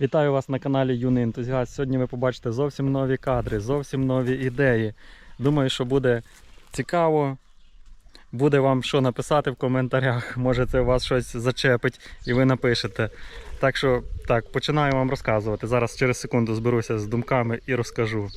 Вітаю вас на каналі Юний Ентузіаст. Сьогодні ви побачите зовсім нові кадри, зовсім нові ідеї. Думаю, що буде цікаво. Буде вам що написати в коментарях. Може, це вас щось зачепить і ви напишете. Так що так, починаю вам розказувати. Зараз через секунду зберуся з думками і розкажу.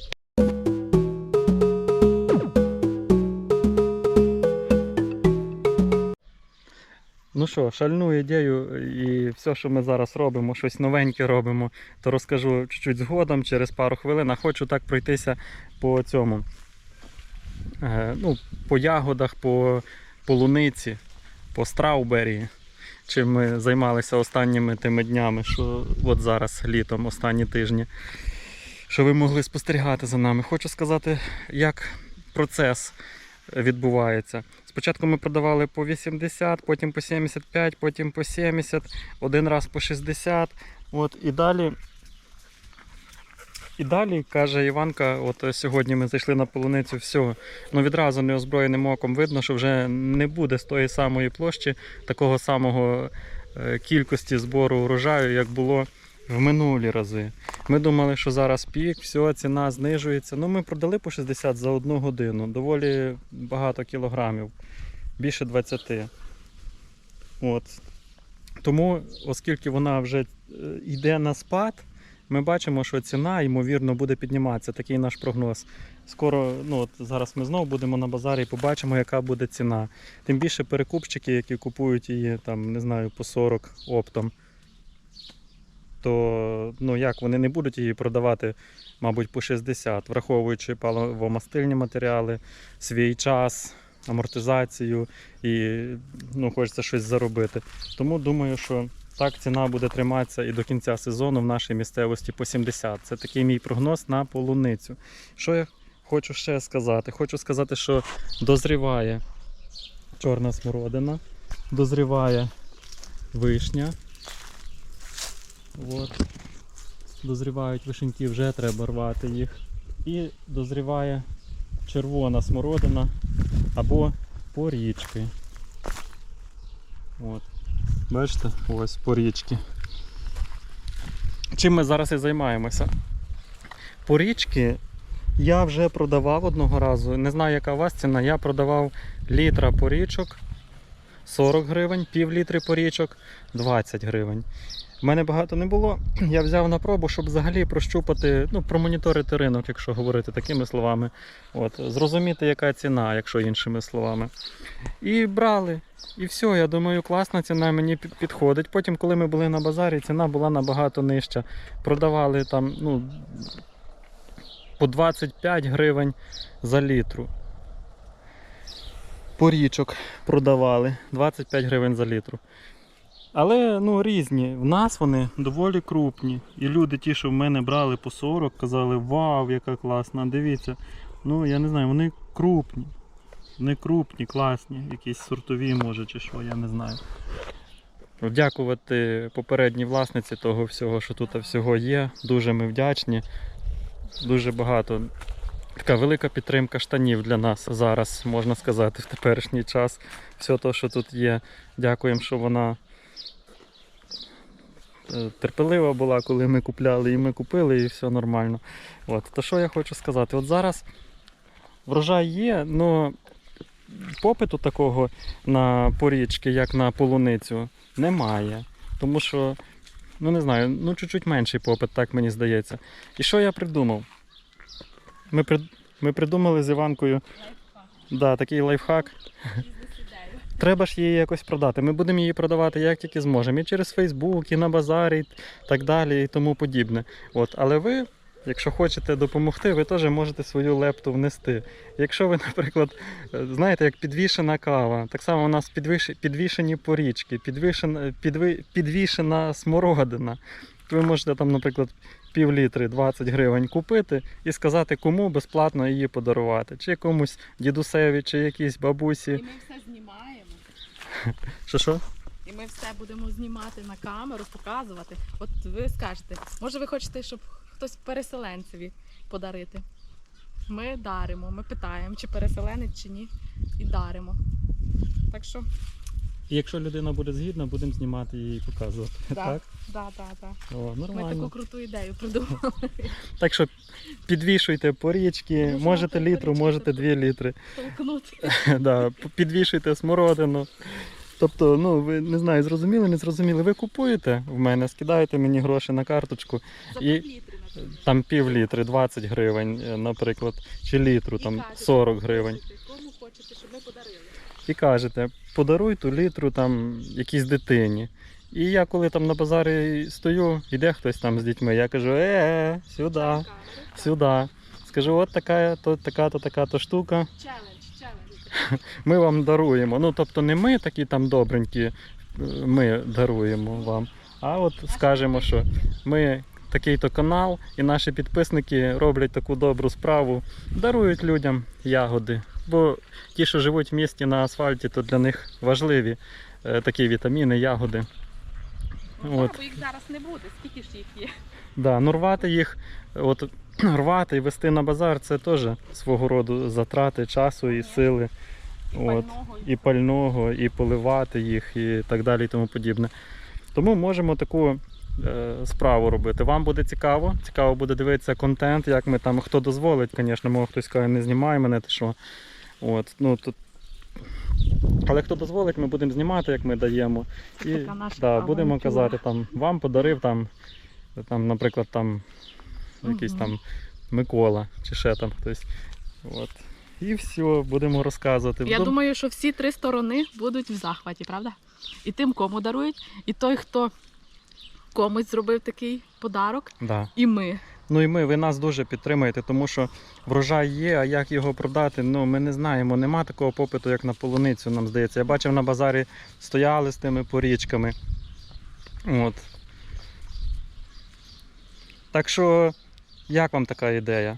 Ну що, шальну ідею і все, що ми зараз робимо, щось новеньке робимо, то розкажу чуть-чуть згодом, через пару хвилин. А хочу так пройтися по цьому. Е, ну, по ягодах, по полуниці, по страубері. Чим ми займалися останніми тими днями, що от зараз літом, останні тижні, що ви могли спостерігати за нами. Хочу сказати, як процес відбувається. Спочатку ми продавали по 80, потім по 75, потім по 70, один раз по 60. От, і далі. І далі, каже Іванка, от е, сьогодні ми зайшли на полуницю, все, ну відразу неозброєним оком видно, що вже не буде з тої самої площі такого самого е, кількості збору урожаю, як було в минулі рази. Ми думали, що зараз пік, все, ціна знижується. Ну, ми продали по 60 за одну годину, доволі багато кілограмів, більше 20. От. Тому, оскільки вона вже е, йде на спад, ми бачимо, що ціна, ймовірно, буде підніматися. Такий наш прогноз. Скоро, ну от зараз ми знову будемо на базарі і побачимо, яка буде ціна. Тим більше перекупчики, які купують її там, не знаю, по 40 оптом. То ну як вони не будуть її продавати, мабуть, по 60, враховуючи паливо-мастильні матеріали, свій час, амортизацію і ну, хочеться щось заробити. Тому думаю, що так ціна буде триматися і до кінця сезону в нашій місцевості по 70. Це такий мій прогноз на полуницю. Що я хочу ще сказати? Хочу сказати, що дозріває чорна смородина, дозріває вишня. От. Дозрівають вишеньки, вже треба рвати їх. І дозріває червона смородина або порічки. От. Бачите, ось порічки. Чим ми зараз і займаємося? Порічки я вже продавав одного разу. Не знаю, яка у вас ціна. Я продавав літра порічок 40 гривень, пів літри порічок 20 гривень. У мене багато не було. Я взяв на пробу, щоб взагалі прощупати, ну, промоніторити ринок, якщо говорити такими словами. От, зрозуміти, яка ціна, якщо іншими словами. І брали. І все, я думаю, класна ціна мені підходить. Потім, коли ми були на базарі, ціна була набагато нижча. Продавали там, ну, по 25 гривень за літру. Порічок продавали 25 гривень за літру. Але ну, різні. В нас вони доволі крупні. І люди, ті, що в мене брали по 40, казали, вау, яка класна, дивіться. Ну, я не знаю, вони крупні. Вони крупні, класні, якісь сортові, може, чи що, я не знаю. Дякувати попередній власниці того всього, що тут всього є. Дуже ми вдячні. Дуже багато. Така велика підтримка штанів для нас зараз, можна сказати, в теперішній час. Все те, що тут є. Дякуємо, що вона терпелива була, коли ми купляли, і ми купили, і все нормально. От. То що я хочу сказати? От зараз врожай є, але попиту такого на порічки, як на полуницю, немає. Тому що, ну не знаю, ну чуть-чуть менший попит, так мені здається. І що я придумав? Ми, при... ми придумали з Іванкою да, такий лайфхак. Треба ж її якось продати. Ми будемо її продавати як тільки зможемо. І через Фейсбук, і на базарі, і так далі, і тому подібне. От. Але ви, якщо хочете допомогти, ви теж можете свою лепту внести. Якщо ви, наприклад, е, знаєте, як підвішена кава, так само у нас підвіш... підвішені порічки, підвішена, підви... підвішена смородина. Ви можете там, наприклад, пів літри 20 гривень купити і сказати, кому безплатно її подарувати. Чи комусь дідусеві, чи якійсь бабусі. І ми все знімаємо. Що що? І ми все будемо знімати на камеру, показувати. От ви скажете, може ви хочете, щоб хтось переселенцеві подарити? Ми даримо, ми питаємо, чи переселенець, чи ні, і даримо. Так що І якщо людина буде згідна, будемо знімати її і показувати. Так. Так? Да, да, да. О, Ми таку круту ідею придумали. Так що підвішуйте по річки, Можна можете по літру, можете дві літри. Толкнути. да, підвішуйте смородину. Тобто, ну ви не знаю, зрозуміли, не зрозуміли. Ви купуєте в мене, скидаєте мені гроші на карточку, За І- 5 там пів літри, 20 гривень, е, наприклад, чи літру, І там кажете, 40 гривень. Кому хочете, щоб ми подарили. І кажете, подаруй ту літру там якійсь дитині. І я коли там на базарі стою, іде хтось там з дітьми, я кажу, е, сюди, сюди. Скажу, от така, то така, то така то штука. Челендж. Ми вам даруємо. Ну, тобто не ми такі там добренькі, е, ми даруємо вам. А от скажемо, що ми такий-то канал, і наші підписники роблять таку добру справу, дарують людям ягоди. Бо ті, що живуть в місті на асфальті, то для них важливі е, такі вітаміни, ягоди. Ну, От. бо їх зараз не буде. Скільки ж їх є? Да, ну рвати їх, от рвати і вести на базар це теж свого роду затрати часу і сили. І От. пального, і пального, і поливати їх, і так далі, і тому подібне. Тому можемо таку е, справу робити. Вам буде цікаво, цікаво буде дивитися контент, як ми там, хто дозволить, звісно, може хтось каже, не знімай мене, ти що. От, ну, тут... Але хто дозволить, ми будемо знімати, як ми даємо. І да, будемо казати, там, вам подарив там, там, наприклад, там якийсь там Микола чи ще там хтось. От. І все, будемо розказувати. Я Будем- думаю, що всі три сторони будуть в захваті, правда? І тим, кому дарують, і той, хто комусь зробив такий подарок, Да. і ми. Ну і ми, ви нас дуже підтримуєте, тому що врожай є, а як його продати, ну ми не знаємо. Нема такого попиту, як на полуницю, нам здається. Я бачив на базарі стояли з тими порічками. От. Так що, як вам така ідея?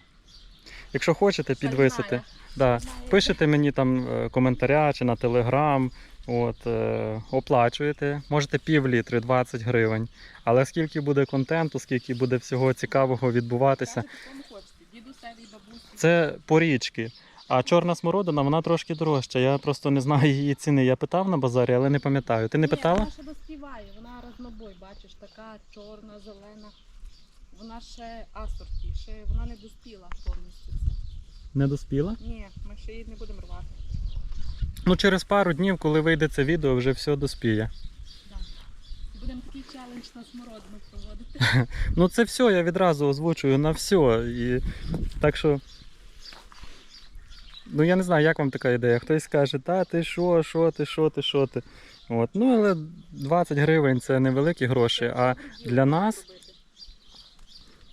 Якщо хочете, підвисити. Да. Пишете мені там е, коментаря чи на телеграм, от, е, оплачуєте. Можете пів літри, 20 гривень. Але скільки буде контенту, скільки буде всього цікавого відбуватися, це порічки. А чорна смородина, вона трошки дорожча. Я просто не знаю її ціни. Я питав на базарі, але не пам'ятаю. Ти не Ні, питала? Вона ще доспіває, вона разнобой, бачиш, така чорна, зелена. Вона ще асорті, ще вона не доспіла повністю. Не доспіла? Ні, ми ще її не будемо рвати. Ну, через пару днів, коли вийде це відео, вже все доспіє. Будемо такий челендж на смородину проводити. Ну це все, я відразу озвучую на все. І... Так що. Ну я не знаю, як вам така ідея. Хтось скаже, та ти що, що ти, що ти, що ти. От. Ну, але 20 гривень це невеликі гроші. А для нас,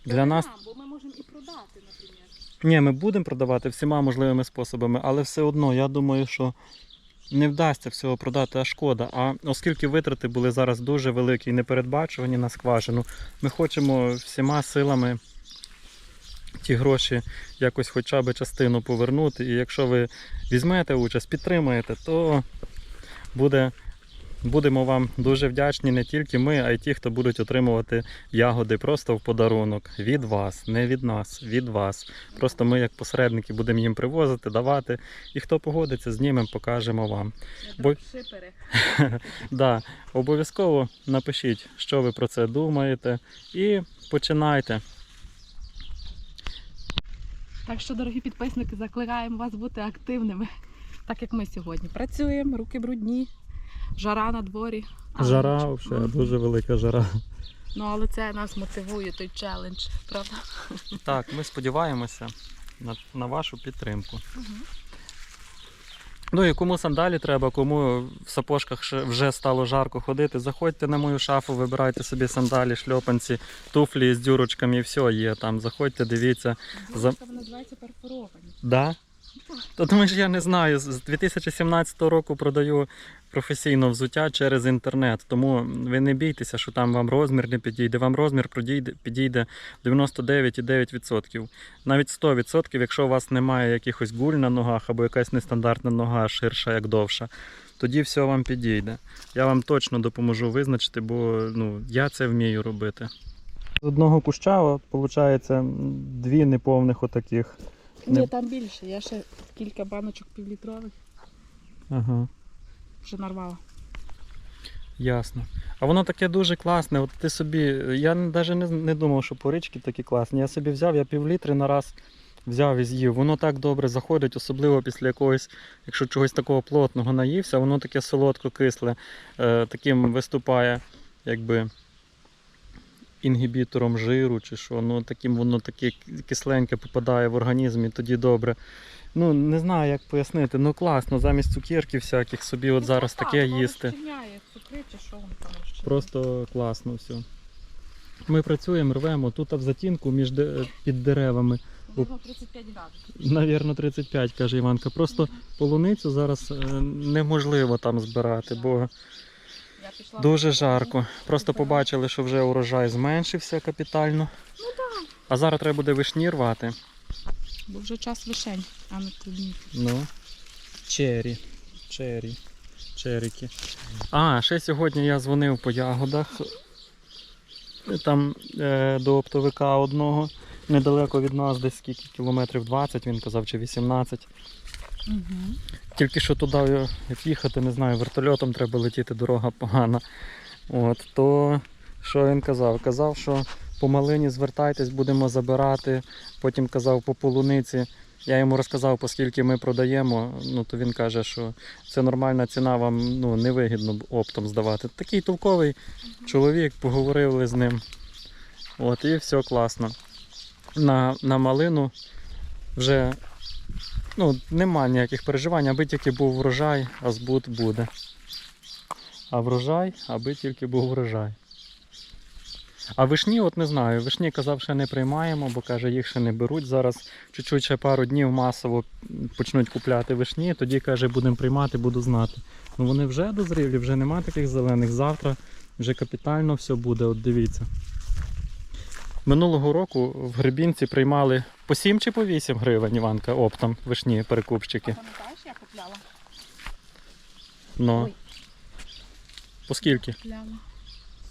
для нас, Бо ми можемо і продати, наприклад. ні, ми будемо продавати всіма можливими способами, але все одно, я думаю, що не вдасться всього продати, а шкода. А оскільки витрати були зараз дуже великі і непередбачувані на скважину, ми хочемо всіма силами ті гроші якось хоча б частину повернути. І якщо ви візьмете участь, підтримаєте, то буде. Будемо вам дуже вдячні не тільки ми, а й ті, хто будуть отримувати ягоди просто в подарунок від вас, не від нас, від вас. Просто ми, як посередники, будемо їм привозити, давати. І хто погодиться, знімемо, покажемо вам. Бо- Да, обов'язково напишіть, що ви про це думаєте, і починайте. Так що, дорогі підписники, закликаємо вас бути активними, так як ми сьогодні. Працюємо, руки брудні, жара на дворі. Жара, нічого. взагалі, дуже велика жара. Ну, але це нас мотивує, той челендж, правда? Так, ми сподіваємося на, на вашу підтримку. Ну і кому сандалі треба, кому в сапожках вже стало жарко ходити, заходьте на мою шафу, вибирайте собі сандалі, шльопанці, туфлі з дюрочками, і все є там. Заходьте, дивіться. За- Це називається перфоровані. Да? То тому ж я не знаю. З 2017 року продаю професійно взуття через інтернет. Тому ви не бійтеся, що там вам розмір не підійде. Вам розмір підійде 99,9%. Навіть 100%, якщо у вас немає якихось гуль на ногах або якась нестандартна нога ширша, як довша. Тоді все вам підійде. Я вам точно допоможу визначити, бо ну, я це вмію робити. З одного куща, виходить, дві неповних отаких. Не- Ні, там більше. Я ще кілька баночок півлітрових Ага. вже нарвала. Ясно. А воно таке дуже класне. От ти собі. Я навіть не, не думав, що порички такі класні. Я собі взяв, я півлітри на раз взяв і з'їв. Воно так добре заходить, особливо після якогось, якщо чогось такого плотного наївся, воно таке солодко-кисле, е, таким виступає, якби. Інгібітором жиру чи що, ну таким воно таке кисленьке попадає в організм і тоді добре. Ну, не знаю, як пояснити. Ну класно, замість цукерки всяких собі от Ну, зараз так, таке воно їсти. розчиняє цукри чи що воно там. Просто класно все. Ми працюємо, рвемо тут в затінку між де- під деревами. Можливо, 35 градусів. Навірно, 35, каже Іванка. Просто полуницю зараз е, неможливо там збирати, бо дуже жарко. Просто побачили, що вже урожай зменшився капітально. Ну так. А зараз треба буде вишні рвати. Бо вже час вишень, а не клубні. Ну, чері. Чері. Черіки. А, ще сьогодні я дзвонив по ягодах. Там е, до оптовика одного. Недалеко від нас, десь скільки кілометрів 20, він казав, чи 18. Тільки що туди, як їхати, не знаю, вертольотом треба летіти, дорога погана. От, то що він казав? Казав, що по малині звертайтесь, будемо забирати. Потім казав по полуниці. Я йому розказав, оскільки ми продаємо. Ну то він каже, що це нормальна ціна, вам ну, невигідно оптом здавати. Такий толковий чоловік, поговорили з ним. От, і все класно. На, на малину вже ну, нема ніяких переживань, аби тільки був врожай, а збут буде. А врожай, аби тільки був врожай. А вишні, от не знаю, вишні казав, ще не приймаємо, бо каже, їх ще не беруть. Зараз чуть-чуть ще пару днів масово почнуть купляти вишні, тоді каже, будемо приймати, буду знати. Ну вони вже дозрілі, вже нема таких зелених. Завтра вже капітально все буде, от дивіться. Минулого року в Гребінці приймали по 7 чи по 8 гривень, Іванка, оптом вишні перекупщики. Пам'ятаєш, я купляла? Ну, Ой. по скільки? Купляла.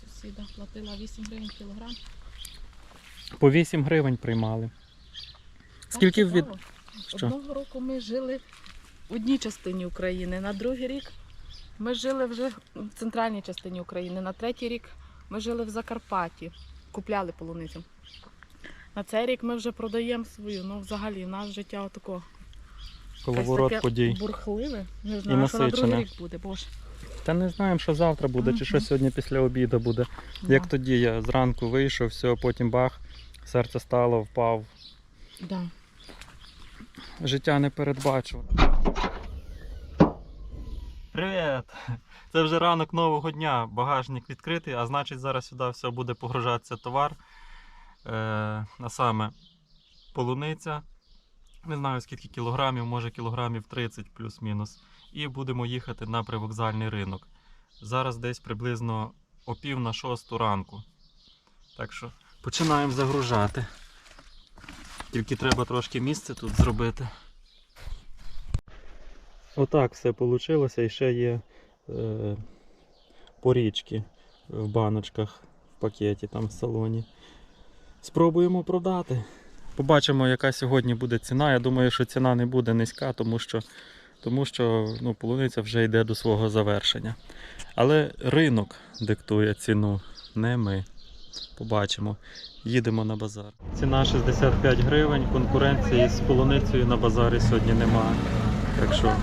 Сусіда платила 8 гривень кілограм. По 8 гривень приймали. Скільки від. Що? Одного року ми жили в одній частині України, на другий рік ми жили вже в центральній частині України, на третій рік ми жили в Закарпатті, купляли полуницю. На цей рік ми вже продаємо свою. Ну, взагалі, в нас життя отако. Коловорот таке подій. бурхливе. Не знаю, що на насичене. другий рік буде, боже. Та не знаємо, що завтра буде, чи Мгм. що сьогодні після обіду буде. Як Да. тоді я зранку вийшов, все, потім бах, серце стало, впав. Да. Життя не передбачував. Привіт! Це вже ранок нового дня. Багажник відкритий, а значить зараз сюди все буде погружатися товар. Е, а саме полуниця. Не знаю скільки кілограмів, може кілограмів 30 плюс-мінус. І будемо їхати на привокзальний ринок. Зараз десь приблизно о пів на шосту ранку. Так що починаємо загружати. Тільки треба трошки місця тут зробити. Отак все вийшло. І ще є е, порічки в баночках в пакеті там в салоні. Спробуємо продати. Побачимо, яка сьогодні буде ціна. Я думаю, що ціна не буде низька, тому що, тому що ну, полуниця вже йде до свого завершення. Але ринок диктує ціну, не ми. Побачимо. Їдемо на базар. Ціна 65 гривень, конкуренції з полуницею на базарі сьогодні немає. Так що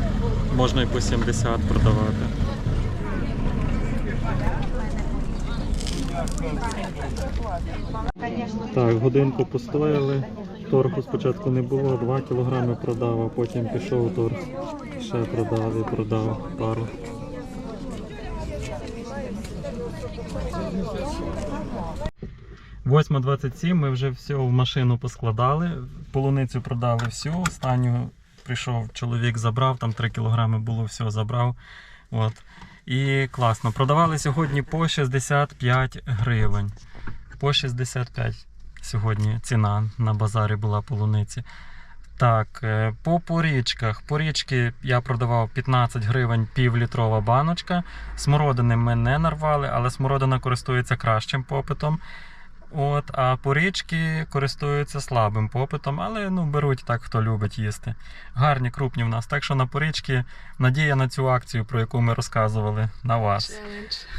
можна і по 70 продавати. Так, годинку постояли. Торгу спочатку не було, 2 кілограми продав, а потім пішов торг. Ще продав і продав пару. Восьма 27 ми вже все в машину поскладали. Полуницю продали всю. Останню прийшов чоловік, забрав, там 3 кілограми було, все забрав. От. І класно. Продавали сьогодні по 65 гривень. По 65 сьогодні ціна на базарі була полуниці. Так, е, по порічках. Порічки я продавав 15 гривень півлітрова баночка. Смородини ми не нарвали, але смородина користується кращим попитом. От, а порічки користуються слабим попитом, але ну, беруть так, хто любить їсти. Гарні, крупні в нас. Так що на порічки надія на цю акцію, про яку ми розказували на вас.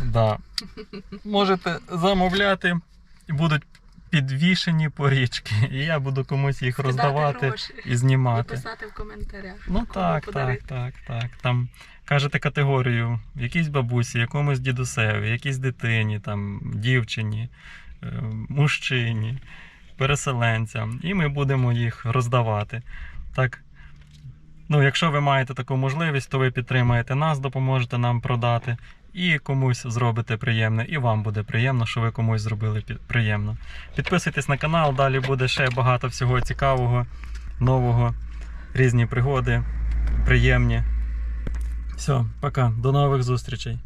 Да. Можете замовляти, і будуть підвішені порічки, і я буду комусь їх Скидати роздавати гроші і знімати. І писати в коментарях. Ну так, так, подарити. так, так. Там кажете категорію, якійсь бабусі, якомусь дідусеві, якійсь дитині, там, дівчині, мужчині, переселенцям, і ми будемо їх роздавати. Так. Ну, якщо ви маєте таку можливість, то ви підтримаєте нас, допоможете нам продати, і комусь зробите приємне, і вам буде приємно, що ви комусь зробили приємно. Підписуйтесь на канал, далі буде ще багато всього цікавого, нового, різні пригоди, приємні. Все, пока, до нових зустрічей.